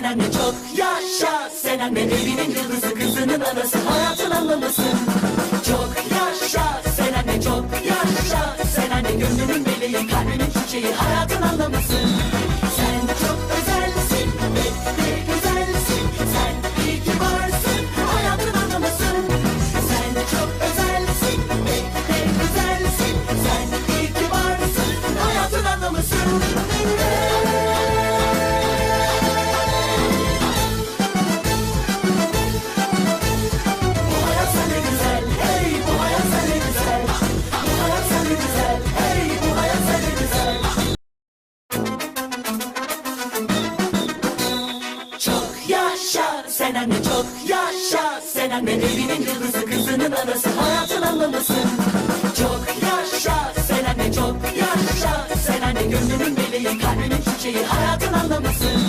sen anne çok yaşa. Sen anne evinin yıldızı kızının anası hayatın anlamısın Çok yaşa. Sen anne çok yaşa. Sen anne gönlümün meleği kalbimin çiçeği hayatın anlamısın Sen çok özelsin ve de güzelsin. Sen iyi varsın hayatın anlamısın Sen çok özelsin ve de güzelsin. Sen iyi varsın hayatın anlamısın sen anne çok yaşa. Sen anne evinin yıldızı, kızının anası, hayatın anlamısın. Çok yaşa, sen anne çok yaşa. Sen anne gönlümün meleği, kalbimin çiçeği, hayatın anlamısın.